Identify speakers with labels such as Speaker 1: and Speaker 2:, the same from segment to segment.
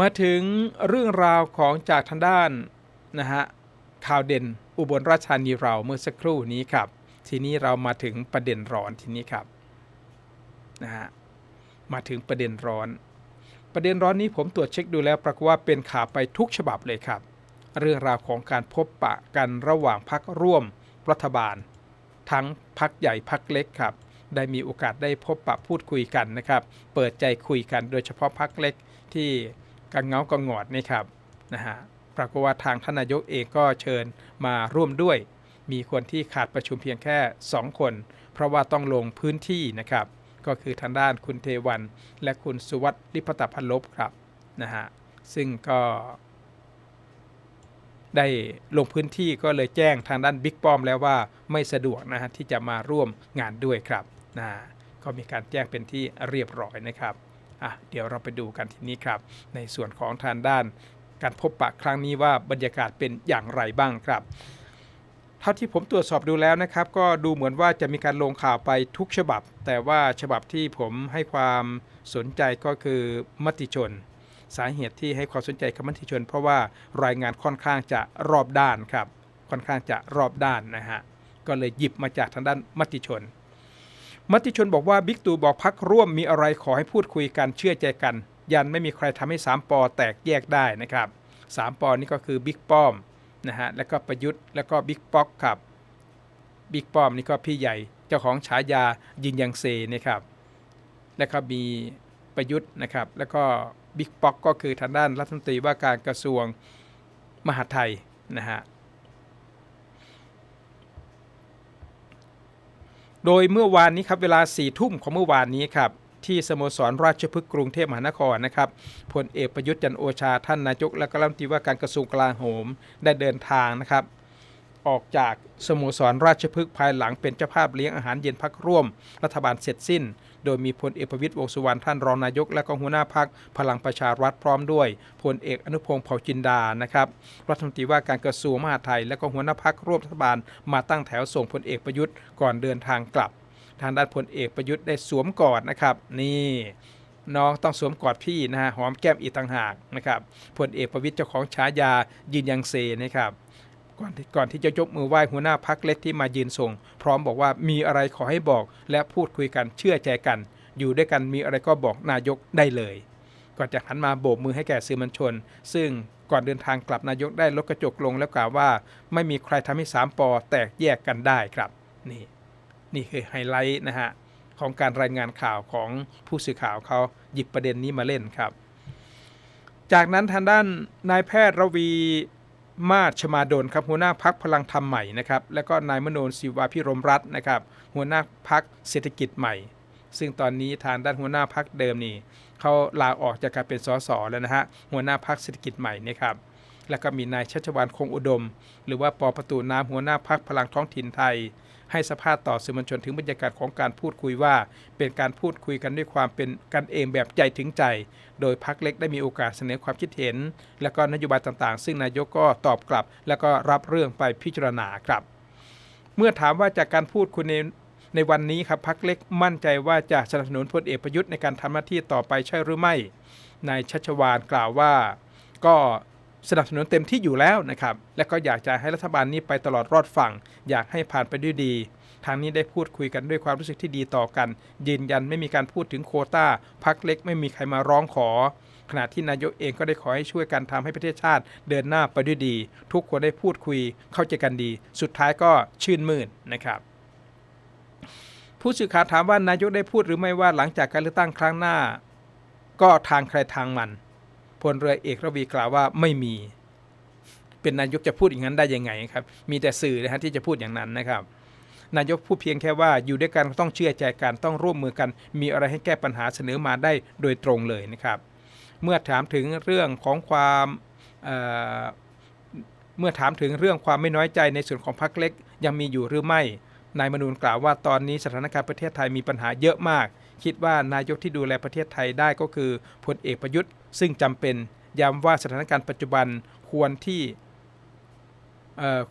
Speaker 1: มาถึงเรื่องราวของจากทางด้านนะฮะข่าวเด่นอุบลราชธานีเราเมื่อสักครู่นี้ครับ ทีนี้เรามาถึงประเด็นร้อนทีนี้ครับนะฮะมาถึงประเด็นร้อน ประเด็นร้อนนี้ผมตรวจเช็คดูแล้วปรากฏว่าเป็นข่าวไปทุกฉบับเลยครับ เรื่องราวของการพบปะกันระหว่างพักร่วมรัฐบาล ทั้งพักใหญ่พักเล็กครับ ได้มีโอกาสได้พบปะพูดคุยกันนะครับ เปิดใจคุยกันโดยเฉพาะพักเล็กที่ กังเงากังงอดนี่ครับนะฮะปรากฏว่าทางท่านนายกเองก็เชิญมาร่วมด้วย มีคนที่ขาดประชุมเพียงแค่ 2 คน เพราะว่าต้องลงพื้นที่นะครับ ก็คือทางด้านคุณเทวัน และคุณสุวัสดิ์ลิปตพันลบครับนะฮะซึ่งก็ได้ลงพื้นที่ก็เลยแจ้งทางด้านบิ๊กป้อมแล้วว่าไม่สะดวกนะฮะที่จะมาร่วมงานด้วยครับนะก็มีการแจ้งเป็นที่เรียบร้อยนะครับ อะเดี๋ยวเราไปดูกันทีนี้ครับ ในส่วนของทางด้านการพบปะครั้งนี้ว่าบรรยากาศเป็นอย่างไรบ้างครับ เท่าที่ผมตรวจสอบดูแล้วนะครับ ก็ดูเหมือนว่าจะมีการลงข่าวไปทุกฉบับ แต่ว่าฉบับที่ผมให้ความสนใจก็คือมติชน สาเหตุที่ให้ความสนใจกับมติชน เพราะว่ารายงานค่อนข้างจะรอบด้านครับ ค่อนข้างจะรอบด้านนะฮะก็เลยหยิบมาจากทางด้านมติชน มติชนบอกว่าบิ๊กตู่บอกพักร่วมมีอะไรขอให้พูดคุยกันเชื่อใจกัน ยันไม่มีใครทำให้ 3ปอแตกแยกได้นะครับ3ปอนี่ก็คือบิ๊กป้อมนะฮะแล้วก็ประยุทธ์แล้วก็บิ๊กป๊อกครับบิ๊กป้อมนี่ก็พี่ใหญ่เจ้าของฉายายินยังเซนะครับแล้วก็มีประยุทธ์นะครับ แล้วก็บิ๊กป๊อกก็คือทางด้านรัฐมนตรีว่าการกระทรวงมหาดไทยนะฮะ โดยเมื่อวานนี้ครับเวลา4ี่ทุ่มของเมื่อวานนี้ครับที่สโมสรราชพฤกษ์กรุงเทพมหานครนะครับพลเอกประยุทธ์จันโอชาท่านนายกและก็รัฐมนตรีว่าการกระทรวงกลาโหมได้เดินทางนะครับ ออกจากสโมสรราชพฤกษ์ภายหลังเป็นเจ้าภาพเลี้ยงอาหารเย็นพักร่วม รัฐบาลเสร็จสิ้น โดยมีพลเอกประวิตยวงสุวรรณท่านรองนายก และก็หัวหน้าพักพลังประชารัฐพร้อมด้วยพลเอกอนุพงศ์เผ่าจินดานะครับรัฐมนตรีว่าการกระทรวงมหาดไทย และก็หัวหน้าพักร่วมรัฐบาลมาตั้งแถวส่งพลเอกประยุทธ์ก่อนเดินทางกลับ ทางด้านพลเอกประยุทธ์ได้สวมกอดนะครับ นี่น้องต้องสวมกอดพี่นะฮะหอมแก้มอีกต่างหากนะครับพลเอกประวิตยเจ้าของฉายายืนยังเซนะครับ ก่อนที่ก่อนที่จะยกมือไหว้หัวหน้าพักเล็กที่มายืนส่ง พร้อมบอกว่ามีอะไรขอให้บอก และพูดคุยกันเชื่อใจกัน อยู่ด้วยกันมีอะไรก็บอกนายกได้เลย ก่อนจะหันมาโบกมือให้แก่สื่อมวลชน ซึ่งก่อนเดินทางกลับนายกได้ลดกระจกลงแล้วกล่าวว่า ไม่มีใครทำให้สามปอแตกแยกกันได้ครับนี่นี่คือไฮไลท์นะฮะของการรายงานข่าวของผู้สื่อข่าวเขาหยิบประเด็นนี้มาเล่นครับ จากนั้นทางด้านนายแพทย์ระวี มาศชมาดลครับหัวหน้าพักพลังธรรมใหม่นะครับและก็นายมโนนศิวาพิรมรัตน์นะครับหัวหน้าพักเศรษฐกิจใหม่ ซึ่งตอนนี้ทางด้านหัวหน้าพักเดิมนี่เขาลาออกจากการเป็นสสแล้วนะฮะหัวหน้าพักเศรษฐกิจใหม่นะครับแล้วก็มีนายชัชวานคงอุดม หรือว่าปอประตูน้ำหัวหน้าพักพลังท้องถิ่นไทย ให้สัมภาษณ์ต่อสื่อมวลชนถึงบรรยากาศของการพูดคุยว่า เป็นการพูดคุยกันด้วยความเป็นกันเองแบบใจถึงใจ โดยพักเล็กได้มีโอกาสเสนอความคิดเห็น และก็นโยบายต่างๆ ซึ่งนายกก็ตอบกลับ แล้วก็รับเรื่องไปพิจารณาครับ เมื่อถามว่าจากการพูดคุยในในวันนี้ครับพักเล็กมั่นใจว่าจะสนับสนุนพลเอกประยุทธ์ในการทำหน้าที่ต่อไปใช่หรือไม่นายชัชวานกล่าวว่า ก็ สนับสนุนเต็มที่อยู่แล้วนะครับ และก็อยากจะให้รัฐบาลนี้ไปตลอดรอดฝั่ง อยากให้ผ่านไปด้วยดี ทางนี้ได้พูดคุยกันด้วยความรู้สึกที่ดีต่อกัน ยืนยันไม่มีการพูดถึงโคตา้าพักเล็กไม่มีใครมาร้องขอ ขณะที่นายกเองก็ได้ขอให้ช่วยกันทำให้ประเทศชาติเดินหน้าไปด้วยดี ทุกคนได้พูดคุยเข้าใจกันดี สุดท้ายก็ชื่นมื่นนะครับผู้สื่อข่าวถามว่านายกได้พูดหรือไม่ว่าหลังจากการเลือกตั้งครั้งหน้า ก็ทางใครทางมัน พลเรือเอกระวีกล่าวว่าไม่มี เป็นนายกจะพูดอย่างนั้นได้ยังไงครับ มีแต่สื่อนะฮะที่จะพูดอย่างนั้นนะครับ นายกพูดเพียงแค่ว่าอยู่ด้วยกันต้องเชื่อใจกันต้องร่วมมือกัน มีอะไรให้แก้ปัญหาเสนอมาได้โดยตรงเลยนะครับ เมื่อถามถึงเรื่องของความเเมื่อถามถึงเรื่องความไม่น้อยใจในส่วนของพรรคเล็ก ยังมีอยู่หรือไม่นายมนูนกล่าวว่าตอนนี้สถานการณ์ประเทศไทยมีปัญหาเยอะมาก คิดว่านายกที่ดูแลประเทศไทยได้ก็คือพลเอกประยุทธ์ ซึ่งจำเป็นย้ำว่าสถานการณ์ปัจจุบันควรที่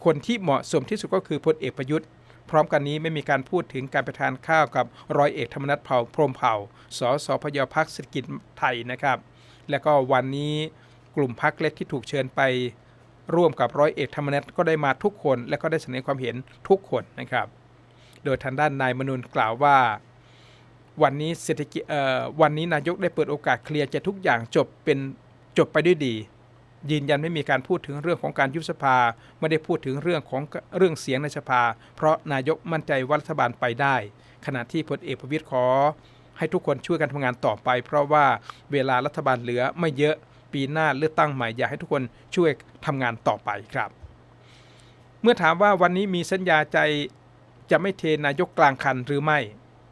Speaker 1: คนที่เหมาะสมที่สุดก็คือพลเอกประยุทธ์ พร้อมกันนี้ไม่มีการพูดถึงการไปทานข้าวกับร้อยเอกธรรมนัฐเผ่าพรมเผ่าสสพยพักเศรษฐกิจไทยนะครับ แล้วก็วันนี้กลุ่มพักเล็กที่ถูกเชิญไป ร่วมกับร้อยเอกธรรมนัฐก็ได้มาทุกคน และก็ได้เสนอความเห็นทุกคนนะครับ โดยทางด้านนายมนุนกล่าวว่า วันนี้เศรษฐกิจวันนี้นายกได้เปิดโอกาสเคลียร์จะทุกอย่างจบเป็นจบไปด้วยดี ยืนยันไม่มีการพูดถึงเรื่องของการยุบสภา ไม่ได้พูดถึงเรื่องของเรื่องเสียงในสภา เพราะนายกมั่นใจว่ารัฐบาลไปได้ ขณะที่พลเอกประวิตยขอ ให้ทุกคนช่วยกันทำงานต่อไป เพราะว่าเวลารัฐบาลเหลือไม่เยอะปีหน้าเลือกตั้งใหม่อยากให้ทุกคนช่วยทำงานต่อไปครับ เมื่อถามว่าวันนี้มีสัญญาใจจะไม่เทนายกกลางคันหรือไม่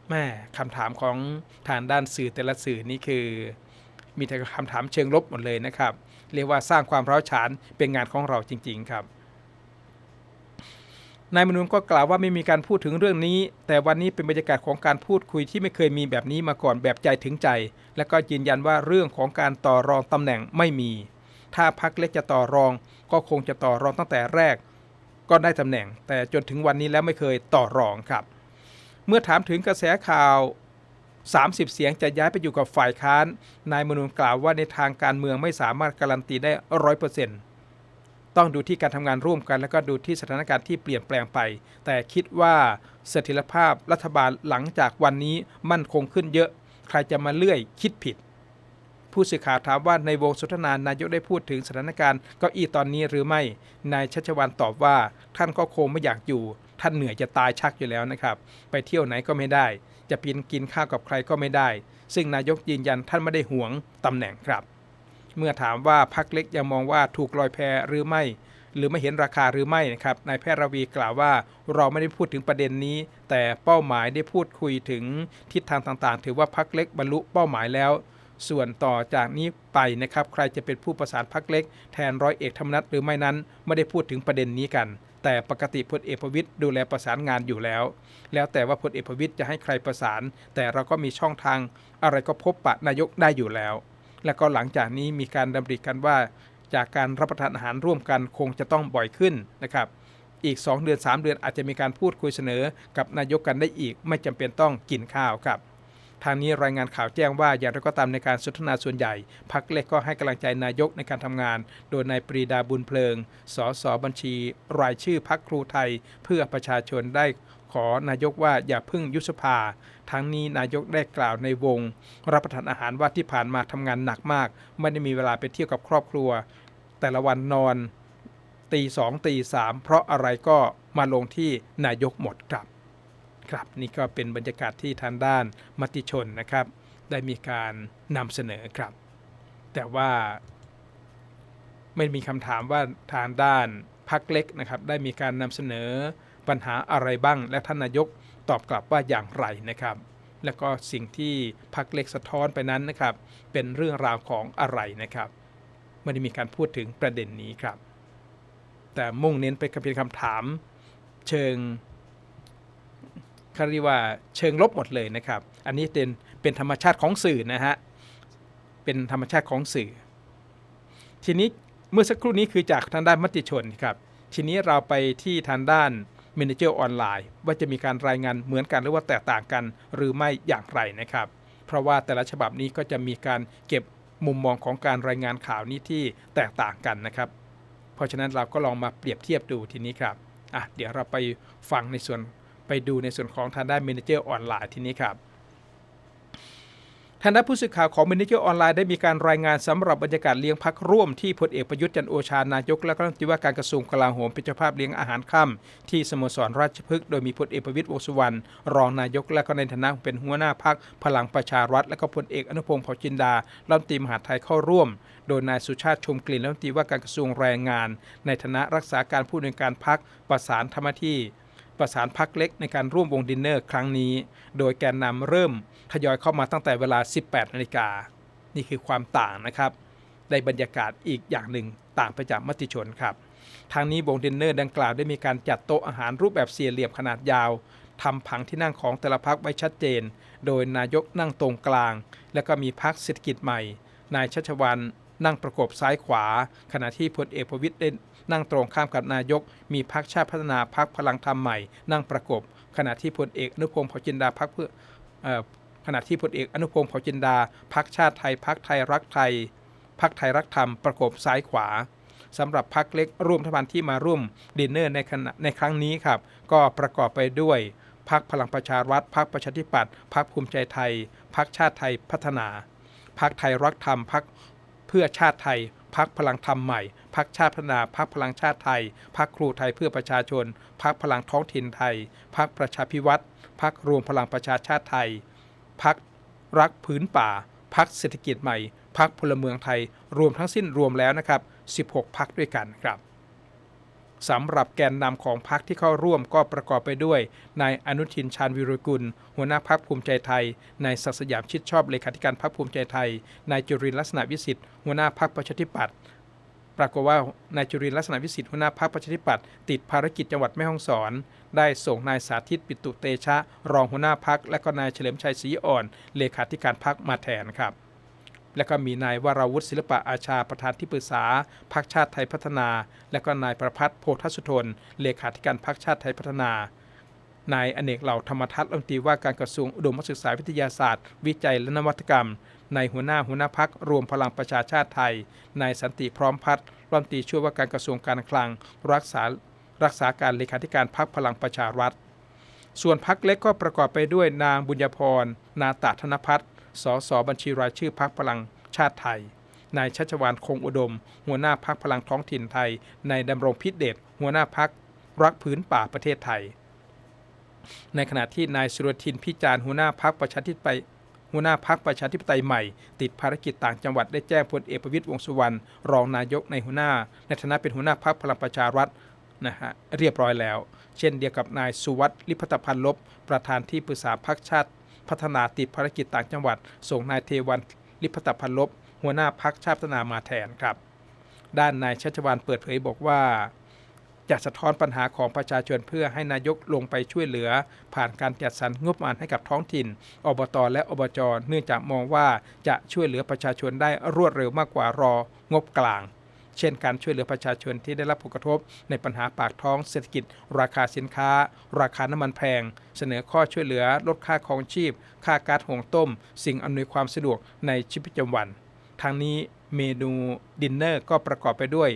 Speaker 1: แม่คำถามของทางด้านสื่อแต่ละสื่อนี่คือ มีแต่คำถามเชิงลบหมดเลยนะครับ เรียกว่าสร้างความร้าวฉานเป็นงานของเราจริง ๆ ครับนายมนุนก็กล่าวว่าไม่มีการพูดถึงเรื่องนี้ แต่วันนี้เป็นบรรยากาศของการพูดคุยที่ไม่เคยมีแบบนี้มาก่อนแบบใจถึงใจ และก็ยืนยันว่าเรื่องของการต่อรองตำแหน่งไม่มี ถ้าพักเล็กจะต่อรอง ก็คงจะต่อรองตั้งแต่แรก ก็ได้ตำแหน่ง แต่จนถึงวันนี้แล้วไม่เคยต่อรองครับ เมื่อถามถึงกระแสข่าว 30 เสียงจะย้ายไปอยู่กับฝ่ายค้าน นายมนุนกล่าวว่าในทางการเมืองไม่สามารถการันตีได้ร้อยเปอร์เซ็นต์ต้องดูที่การทำงานร่วมกัน แล้วก็ดูที่สถานการณ์ที่เปลี่ยนแปลงไป แต่คิดว่าเสถียรภาพรัฐบาลหลังจากวันนี้มั่นคงขึ้นเยอะ ใครจะมาเลื่อยคิดผิด ผู้สื่อข่าวถามว่าในวงสนทนานายกได้พูดถึงสถานการณ์เก้าอี้ตอนนี้หรือไม่ นายชัชวานตอบว่าท่านก็คงไม่อยากอยู่ ท่านเหนื่อยจะตายชักอยู่แล้วนะครับ ไปเที่ยวไหนก็ไม่ได้ จะปีนกินข้าวกับใครก็ไม่ได้ ซึ่งนายกยืนยันท่านไม่ได้หวงตำแหน่งครับ เมื่อถามว่าพักเล็กยังมองว่าถูกลอยแพหรือไม่ หรือไม่เห็นราคาหรือไม่นะครับนายแพทย์ระวีกล่าวว่าเราไม่ได้พูดถึงประเด็นนี้ แต่เป้าหมายได้พูดคุยถึงทิศทางต่างๆ ถือว่าพักเล็กบรรลุเป้าหมายแล้วส่วนต่อจากนี้ไปนะครับ ใครจะเป็นผู้ประสานพักเล็ก แทนร้อยเอกธรรมนัฐหรือไม่นั้น ไม่ได้พูดถึงประเด็นนี้กัน แต่ปกติพลเอกประวิตยดูแลประสานงานอยู่แล้ว แล้วแต่ว่าพลเอกประวิตยจะให้ใครประสาน แต่เราก็มีช่องทาง อะไรก็พบปะนายกได้อยู่แล้ว แล้วก็หลังจากนี้มีการดำริกันว่า จากการรับประทานอาหารร่วมกันคงจะต้องบ่อยขึ้นนะครับอีก 2 เดือน 3 เดือนอาจจะมีการพูดคุยเสนอกับนายกกันได้อีก ไม่จำเป็นต้องกินข้าวครับ ทางนี้รายงานข่าวแจ้งว่าอย่างไรก็ตามในการสนทนาส่วนใหญ่พักเล็กก็ให้กำลังใจนายกในการทำงาน โดยนายปรีดาบุญเพลิง สสบัญชี รายชื่อพักครูไทย เพื่อประชาชนได้ขอนายกว่าอย่าพึ่งยุบสภา ทั้งนี้นายกได้กล่าวในวง รับประทานอาหารว่าที่ผ่านมาทำงานหนักมาก ไม่ได้มีเวลาไปเที่ยวกับครอบครัว แต่ละวันนอนตีสองตีสามเพราะอะไรก็มาลงที่นายกหมดครับ ครับนี่ก็เป็นบรรยากาศที่ทางด้านมติชนนะครับ ได้มีการนำเสนอครับ แต่ว่าไม่มีคำถามว่าทางด้านพักเล็กนะครับ ได้มีการนำเสนอปัญหาอะไรบ้าง และท่านนายกตอบกลับว่าอย่างไรนะครับ แล้วก็สิ่งที่พักเล็กสะท้อนไปนั้นนะครับ เป็นเรื่องราวของอะไรนะครับไม่ได้มีการพูดถึงประเด็นนี้ครับ แต่มุ่งเน้นไปกับเป็นคำถาม เชิง เขาเรียกว่าเชิงลบหมดเลยนะครับ อันนี้เป็นเป็นธรรมชาติของสื่อนะฮะ เป็นธรรมชาติของสื่อ ทีนี้เมื่อสักครู่นี้คือจากทางด้านมติชนครับ ทีนี้เราไปที่ทางด้าน m ม n a เจอร์ออนไลน์ว่าจะมีการรายงานเหมือนกันหรือว่าแตกต่างกันหรือไม่อย่างไรนะครับ เพราะว่าแต่ละฉบับนี้ก็จะมีการเก็บมุมมองของการรายงานข่าวนี้ที่แตกต่างกันนะครับ เพราะฉะนั้นเราก็ลองมาเปรียบเทียบดูทีนี้ครับอะเดี๋ยวเราไปฟังในส่วน ไปดูในส่วนของทางด้าน m ม n a เจอร์ออนไลน์ที่นี้ครับทางด้านผู้สื่อข่าวของ m ม n a เจอร์ออนไลน์ได้มีการรายงานสำหรับบรรยากาศเลี้ยงพักร่วมที่พลเอกประยุทธ์จันโอชานายกและก็รัฐมนตรีว่าการกระทรวงกลาโหมเป็นเจ้าภาพเลี้ยงอาหารค่ำที่สโมสรราชพฤกษ์โดยมีพลเอกประวิตรวงษ์สุวรรณรองนายกและก็ในฐานะเป็นหัวหน้าพักพลังประชารัฐและก็พลเอกอนุพงศ์เผ่าจินดารัฐมนตรีมหาไทยเข้าร่วม โดยนายสุชาติชมกลิ่นรัฐมนตรีว่าการกระทรวงแรงงาน ในฐานะรักษาการผู้อำนวยการพักประสานธรรมที่ ประสานพักเล็กในการร่วมวงดินเนอร์ครั้งนี้ โดยแกนนำเริ่มทยอยเข้ามาตั้งแต่เวลา 18 นาฬิกา นี่คือความต่างนะครับ ในบรรยากาศอีกอย่างหนึ่งต่างไปจากมติชนครับ ทางนี้วงดินเนอร์ดังกล่าวได้มีการจัดโต๊ะอาหารรูปแบบสี่เหลี่ยมขนาดยาวทำผังที่นั่งของแต่ละพักไว้ชัดเจน โดยนายกนั่งตรงกลาง และก็มีพักเศรษฐกิจใหม่ นายชัชวันนั่งประกบซ้ายขวา ขณะที่พลเอกประวิตยได้ นั่งตรงข้ามกับนายก มีพักชาติพัฒนาพักพลังธรรมใหม่ นั่งประกบ ขณะที่พลเอกอนุพงศ์เผ่าจินดาพักเพื่อขณะที่พลเอกอนุพงศ์เผ่าจินดาพักชาติไทยพักไทยรักไทยพักไทยรักธรรมประกบซ้ายขวาสำหรับพักเล็กร่วมรัฐบาลที่มาร่วมดินเนอร์ในขณะในครั้งนี้ครับ ก็ประกอบไปด้วยพักพลังประชารัฐพักประชาธิปัตย์พักภูมิใจไทยพักชาติไทยพัฒนาพักไทยรักธรรมพักเพื่อชาติไทยพักพลังธรรมใหม่ พักชาติพัฒนาพักพลังชาติไทยพักครูไทยเพื่อประชาชนพักพลังท้องถิ่นไทยพักประชาพิวัตรพักรวมพลังประชาชาติไทยพักรักพื้นป่าพักเศรษฐกิจใหม่พักพลเมืองไทยรวมทั้งสิ้นรวมแล้วนะครับ 16 พักด้วยกันครับสำหรับแกนนำของพักที่เข้าร่วมก็ประกอบไปด้วยนายอนุทินชาญวิรุกุล หัวหน้าพักภูมิใจไทยนายศักสยามชิดชอบเลขาธิการพักภูมิใจไทยนายจุรินทร์ลักษณะวิสิทธิ์หัวหน้าพักประชาธิปัตย์ ปรากฏว่านายจุรินลักษณะวิสิทธิ์หัวหน้าพักประชาธิปัตย์ติดภารกิจจังหวัดแม่ฮ่องสอน ได้ส่งนายสาธิตปิตุเตชะ รองหัวหน้าพักและก็นายเฉลิมชัยศรีอ่อน เลขาธิการพักมาแทนครับ และก็มีนายวราวุฒิศิลปะอาชาประธานที่ปรึกษาพรรคชาติไทยพัฒนา และก็นายประพัฒน์โพธสุทน เลขาธิการพรรคชาติไทยพัฒนานายอเนกเหล่าธรรมทัศน์รัฐมนตรีว่าการกระทรวงอุดมศึกษาวิทยาศาสตร์ วิจัยและนวัตกรรม ในหัวหน้าหัวหน้าพักรวมพลังประชาชาติไทย นายสันติพร้อมพัฒน์รัฐมนตรีช่วยว่าการกระทรวงการคลัง รักษารักษาการเลขาธิการพรรคพลังประชารัฐ ส่วนพักเล็กก็ประกอบไปด้วยนางบุญญพร นาตาธนพัฒน์สสบัญชีรายชื่อพักพลังชาติไทย นายชัชวานคงอุดม หัวหน้าพักพลังท้องถิ่นไทย นายดำรงพิเดชหัวหน้าพักรักพื้นป่าประเทศไทย ในขณะที่นายสุรทินพิจารณ์หัวหน้าพักประชาธิปไตย หัวหน้าพักประชาธิปไตยใหม่ ติดภารกิจต่างจังหวัดได้แจ้งพลเอกประวิตยวงสุวรรณรองนายกในหัวหน้า ในฐานะเป็นหัวหน้าพักพลังประชารัฐนะฮะเรียบร้อยแล้ว เช่นเดียวกับนายสุวัสดิ์ลิพตพันลบ ประธานที่ปรึกษาพักชาติ พัฒนาติดภารกิจต่างจังหวัด ส่งนายเทวันลิพัตพันลบ หัวหน้าพักชาติพัฒนามาแทนครับ ด้านนายชัชวานเปิดเผยบอกว่า จะสะท้อนปัญหาของประชาชนเพื่อให้นายกลงไปช่วยเหลือ ผ่านการจัดสรรงบประมาณให้กับท้องถิ่น อบต และอบจ เนื่องจากมองว่าจะช่วยเหลือประชาชนได้รวดเร็วมากกว่ารองบกลาง เช่นการช่วยเหลือประชาชนที่ได้รับผลกระทบ ในปัญหาปากท้องเศรษฐกิจ ราคาสินค้า ราคาน้ำมันแพง เสนอข้อช่วยเหลือลดค่าครองชีพ ค่าก๊าซหุงต้ม สิ่งอำนวยความสะดวกในชีวิตประจำวันทางนี้เมนูดินเนอร์ก็ประกอบไปด้วย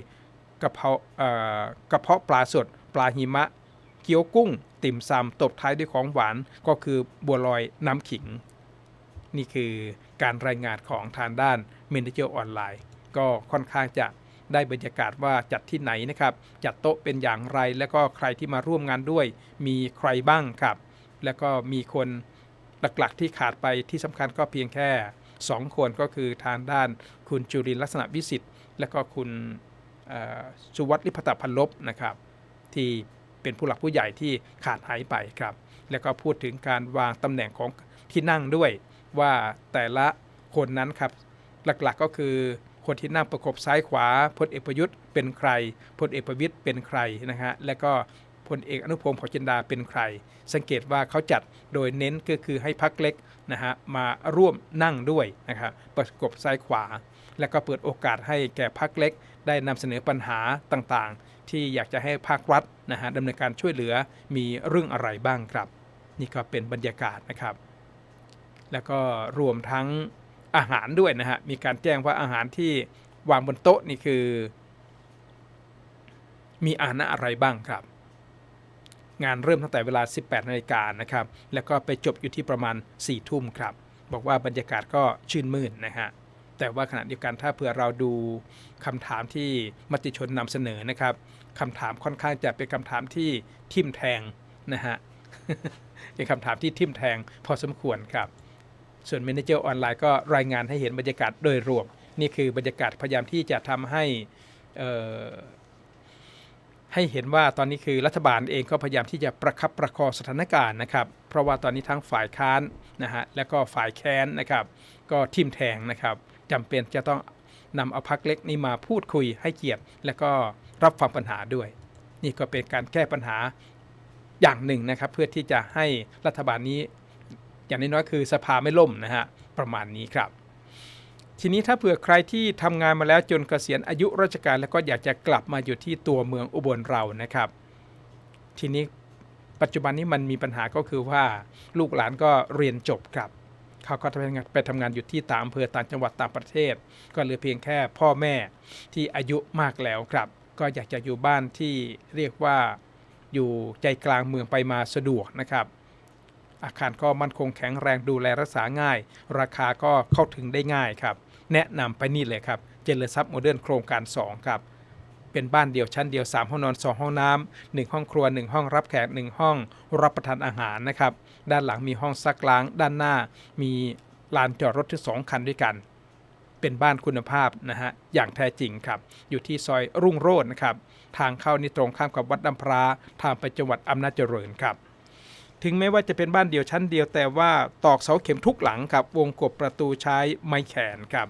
Speaker 1: กระเพาเอ่อกระเพาะปลาสด ปลาหิมะ เกี๊ยวกุ้ง ติ่มซำตบท้ายด้วยของหวานก็คือบัวลอยน้ำขิง นี่คือการรายงานของทางด้านเมนเจอร์ออนไลน์ก็ค่อนข้างจะได้บรรยากาศว่าจัดที่ไหนนะครับ จัดโต๊ะเป็นอย่างไร แล้วก็ใครที่มาร่วมงานด้วย มีใครบ้างครับ แล้วก็มีคนหลักๆที่ขาดไปที่สำคัญก็เพียงแค่ 2 คนก็คือทางด้านคุณจุรินร์ลักษณะวิสิทธิ์ และก็คุณ สุวัสดิ์ลิพตพันลบนะครับ ที่เป็นผู้หลักผู้ใหญ่ที่ขาดหายไปครับ แล้วก็พูดถึงการวางตำแหน่งของที่นั่งด้วยว่าแต่ละคนนั้นครับหลักๆก็คือคนที่นั่งประกบซ้ายขวาพลเอกประยุทธ์เป็นใครพลเอกประวิตยเป็นใครนะฮะและก็พลเอกอนุพงศ์เผ่าจินดาเป็นใคร สังเกตว่าเขาจัดโดยเน้นก็คือให้พักเล็ก นะฮะมาร่วมนั่งด้วยนะครับประกบซ้ายขวา แล้วก็เปิดโอกาสให้แก่พักเล็ก ได้นำเสนอปัญหาต่างๆ ที่อยากจะให้ภาครัฐนะฮะดำเนินการช่วยเหลือมีเรื่องอะไรบ้างครับ นี่ก็เป็นบรรยากาศนะครับ แล้วก็รวมทั้งอาหารด้วยนะฮะมีการแจ้งว่าอาหารที่วางบนโต๊ะนี่คือ มีอาหารอะไรบ้างครับ งานเริ่มตั้งแต่เวลา 18นาฬิกานะครับ แล้วก็ไปจบอยู่ที่ประมาณ 4 ทุ่มครับ บอกว่าบรรยากาศก็ชื่นมื่นนะฮะ แต่ว่าขณะเดียวกันถ้าเผื่อเราดูคำถามที่มติชนนำเสนอนะครับคำถามค่อนข้างจะเป็นคำถามที่ทิมแทงนะฮะเป็นคำถามที่ทิมแทงพอสมควรครับ ส่วน Manager ออนไลน์ก็รายงานให้เห็นบรรยากาศโดยรวม นี่คือบรรยากาศพยายามที่จะทำให้ ให้เห็นว่าตอนนี้คือรัฐบาลเองก็พยายามที่จะประคับประคองสถานการณ์นะครับ เพราะว่าตอนนี้ทั้งฝ่ายค้านนะฮะและก็ฝ่ายแค้นนะครับ ก็ทิมแทงนะครับจำเป็นจะต้องนำเอาพักเล็กนี้มาพูดคุยให้เกียรติ และก็รับฟังปัญหาด้วย นี่ก็เป็นการแก้ปัญหาอย่างหนึ่งนะครับ เพื่อที่จะให้รัฐบาลนี้ อย่างน้อยๆคือสภาไม่ล่มนะฮะประมาณนี้ครับ ทีนี้ถ้าเผื่อใครที่ทำงานมาแล้วจนเกษียณอายุราชการ แล้วก็อยากจะกลับมาอยู่ที่ตัวเมืองอุบลเรานะครับ ทีนี้ปัจจุบันนี้มันมีปัญหาก็คือว่าลูกหลานก็เรียนจบครับเขาก็ไปทำงานไปทำงานอยู่ที่ต่างอำเภอต่างจังหวัดต่างประเทศ ก็เหลือเพียงแค่พ่อแม่ที่อายุมากแล้วครับ ก็อยากจะอยู่บ้านที่เรียกว่าอยู่ใจกลางเมืองไปมาสะดวกนะครับ อาคารก็มั่นคงแข็งแรงดูแลรักษาง่าย ราคาก็เข้าถึงได้ง่ายครับ แนะนำไปนี่เลยครับเจริญทรัพย์โมเดิร์นโครงการ 2 ครับ เป็นบ้านเดี่ยวชั้นเดียว 3 ห้องนอน 2 ห้องน้ำ1ห้องครัว 1 ห้องรับแขก 1 ห้องรับประทานอาหารนะครับ ด้านหลังมีห้องซักล้าง ด้านหน้ามีลานจอดรถถึง2คันด้วยกัน เป็นบ้านคุณภาพนะฮะอย่างแท้จริงครับ อยู่ที่ซอยรุ่งโรจน์นะครับ ทางเข้านี่ตรงข้ามกับวัดดำพราทางไปจังหวัดอำนาจเจริญครับถึงแม้ว่าจะเป็นบ้านเดียวชั้นเดียวแต่ว่าตอกเสาเข็มทุกหลังครับวงกบประตูใช้ไม้แขนครับ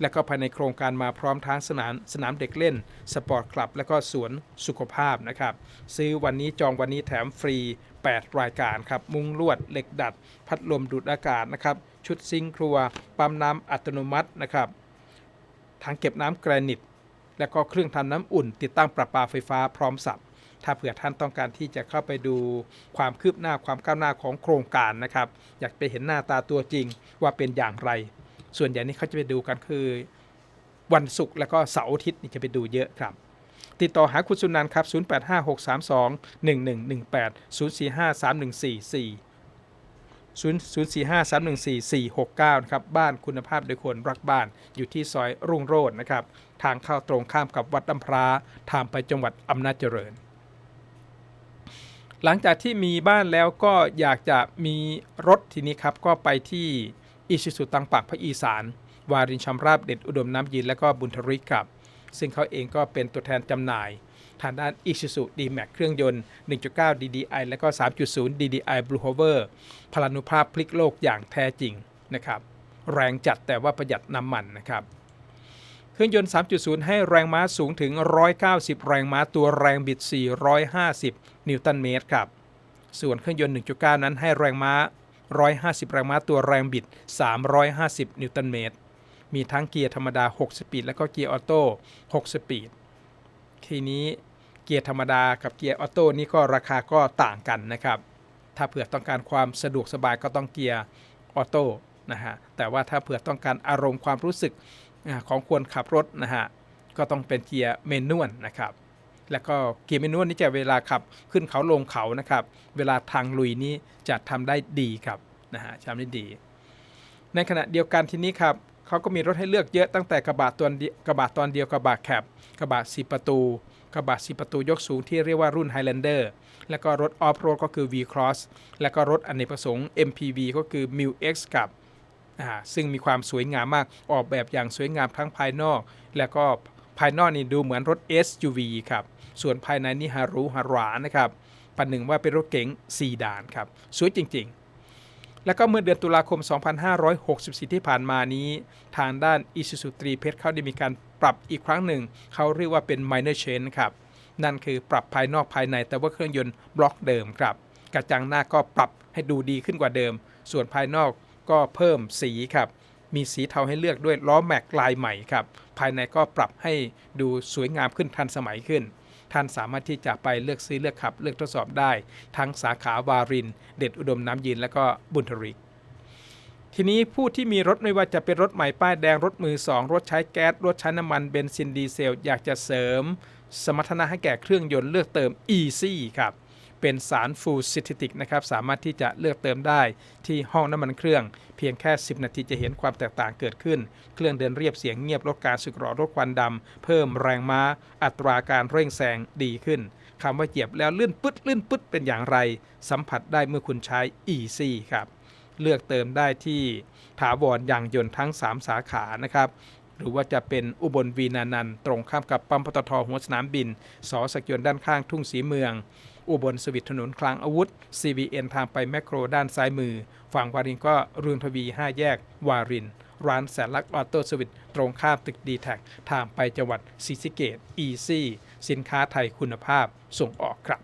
Speaker 1: และก็ภายในโครงการมาพร้อมทั้งสนามสนามเด็กเล่น สปอร์ตคลับ และก็สวนสุขภาพนะครับ ซื้อวันนี้จองวันนี้แถมฟรี 8 รายการครับ มุ้งลวดเหล็กดัด พัดลมดูดอากาศนะครับ ชุดซิงค์ครัว ปั๊มน้ำอัตโนมัตินะครับถังเก็บน้ำแกรนิต และก็เครื่องทำน้ำอุ่น ติดตั้งประปาไฟฟ้าพร้อมสับถ้าเผื่อท่านต้องการที่จะเข้าไปดูความคืบหน้าความก้าวหน้าของโครงการนะครับ อยากไปเห็นหน้าตาตัวจริงว่าเป็นอย่างไร ส่วนใหญ่นี่เขาจะไปดูกันคือ วันศุกร์แล้วก็เสาร์อาทิตย์นี่จะไปดูเยอะครับ ติดต่อหาคุณสุนันท์ครับ 0856321118 0453144 045314469 นะครับ บ้านคุณภาพโดยคนรักบ้านอยู่ที่ซอยรุ่งโรจน์นะครับ ทางเข้าตรงข้ามกับวัดดำพร้าทางไปจังหวัดอำนาจเจริญ หลังจากที่มีบ้านแล้วก็อยากจะมีรถทีนี้ครับ ก็ไปที่ อิชิสุตังปักภาคอีสาน วารินชำราบเด็ดอุดมน้ำยิน และก็บุญทริกครับ ซึ่งเขาเองก็เป็นตัวแทนจำหน่าย ทางด้าน Isuzu D-Max เครื่องยนต์ 1.9 DDI และก็ 3.0 DDI Blue Hover พลานุภาพพลิกโลกอย่างแท้จริงนะครับ แรงจัดแต่ว่าประหยัดน้ำมันนะครับเครื่องยนต์ 3.0 ให้แรงม้าสูงถึง 190 แรงม้าตัวแรงบิด 450 นิวตันเมตรครับ ส่วนเครื่องยนต์ 1.9 นั้นให้แรงม้า 150 แรงม้าตัวแรงบิด 350 นิวตันเมตร มีทั้งเกียร์ธรรมดา 6 สปีด และก็เกียร์ออโต้ 6 สปีด ทีนี้เกียร์ธรรมดากับเกียร์ออโต้นี่ก็ราคาก็ต่างกันนะครับ ถ้าเผื่อต้องการความสะดวกสบายก็ต้องเกียร์ออโต้นะฮะ แต่ว่าถ้าเผื่อต้องการอารมณ์ความรู้สึกของคนขับรถนะฮะ ก็ต้องเป็นเกียร์เมนวลนะครับ แล้วก็เกียร์เมนวลนี่จะเวลาขับขึ้นเขาลงเขานะครับ เวลาทางลุยนี้จะทำได้ดีครับนะฮะทำได้ดี ในขณะเดียวกันทีนี้ครับเขาก็มีรถให้เลือกเยอะตั้งแต่กระบะตัวเดียวกระบะตอนเดียวกระบะแคบกระบะสีประตู กระบะสีประตูยกสูงที่เรียกว่ารุ่น Highlander แล้วก็รถออฟโรดก็คือ V-Cross แล้วก็รถอเนกประสงค์ MPV ก็คือ m i l X กับซึ่งมีความสวยงามมากออกแบบอย่างสวยงามทั้งภายนอก แล้วก็ภายนอกนี่ดูเหมือนรถ SUV ครับ ส่วนภายในนี่ฮารุฮารานะครับปันหนึ่งว่าเป็นรถเก๋งซีดานครับสวยจริง ๆ แล้วก็เมื่อเดือนตุลาคม 2564 ที่ผ่านมานี้ ทางด้าน Isuzu ตรีเพชรเขาได้มีการปรับอีกครั้งหนึ่ง เขาเรียกว่าเป็น minor change ครับนั่นคือปรับภายนอกภายในแต่ว่าเครื่องยนต์บล็อกเดิมครับ กระจังหน้าก็ปรับให้ดูดีขึ้นกว่าเดิม ส่วนภายนอกก็เพิ่มสีครับ มีสีเทาให้เลือกด้วยล้อแม็กลายใหม่ครับ ภายในก็ปรับให้ดูสวยงามขึ้นทันสมัยขึ้น ท่านสามารถที่จะไปเลือกซื้อเลือกขับ เลือกทดสอบได้ ทั้งสาขาวาริน เด็ดอุดมน้ำยิน และก็บุญทริก ทีนี้ผู้ที่มีรถไม่ว่าจะเป็นรถใหม่ป้ายแดงรถมือ2รถใช้แก๊สรถใช้น้ำมันเบนซินดีเซล อยากจะเสริม สมรรถนะให้แก่เครื่องยนต์เลือกเติม e ีครับ เป็นสารฟูซิติติกนะครับสามารถที่จะเลือกเติมได้ที่ห้องน้ำมันเครื่อง เพียงแค่ 10 นาทีจะเห็นความแตกต่างเกิดขึ้น เครื่องเดินเรียบเสียงเงียบลดการสึกหรอลดควันดำเพิ่มแรงม้า อัตราการเร่งแซงดีขึ้นคำว่าเหยียบแล้วลื่นปึ๊ดลื่นปึ๊ดเป็นอย่างไร สัมผัสได้เมื่อคุณใช้ Easy ครับเลือกเติมได้ที่ถาวรยางยนต์ทั้ง 3 สาขานะครับหรือว่าจะเป็นอุบลวีนานันตรงข้ามกับปั๊มปตทหัวสนามบิน สอสักยนต์ด้านข้างทุ่งสีเมือง อุบลสวิตถนนคลังอาวุธ CBN ทางไปแมคโครด้านซ้ายมือ ฝั่งวารินก็รุนทวี 5 แยก วาริน ร้านแสนลักออโต้สวิตตรงข้ามตึกดีแท็ทางไปจังหวัดศรีสะเกดอีซี่สินค้าไทยคุณภาพส่งออกครับ